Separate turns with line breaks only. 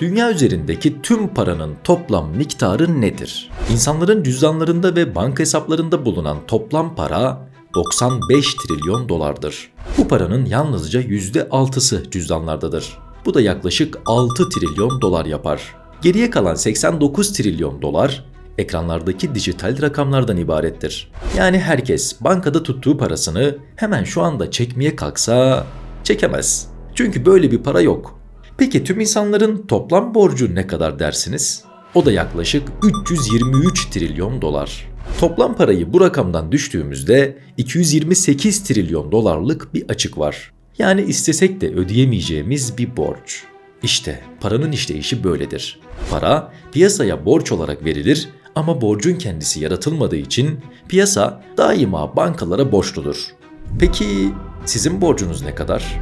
Dünya üzerindeki tüm paranın toplam miktarı nedir? İnsanların cüzdanlarında ve banka hesaplarında bulunan toplam para 95 trilyon dolardır. Bu paranın yalnızca %6'sı cüzdanlardadır. Bu da yaklaşık 6 trilyon dolar yapar. Geriye kalan 89 trilyon dolar ekranlardaki dijital rakamlardan ibarettir. Yani herkes bankada tuttuğu parasını hemen şu anda çekmeye kalksa çekemez. Çünkü böyle bir para yok. Peki tüm insanların toplam borcu ne kadar dersiniz? O da yaklaşık 323 trilyon dolar. Toplam parayı bu rakamdan düştüğümüzde 228 trilyon dolarlık bir açık var. Yani istesek de ödeyemeyeceğimiz bir borç. İşte paranın işleyişi böyledir. Para piyasaya borç olarak verilir ama borcun kendisi yaratılmadığı için piyasa daima bankalara borçludur. Peki sizin borcunuz ne kadar?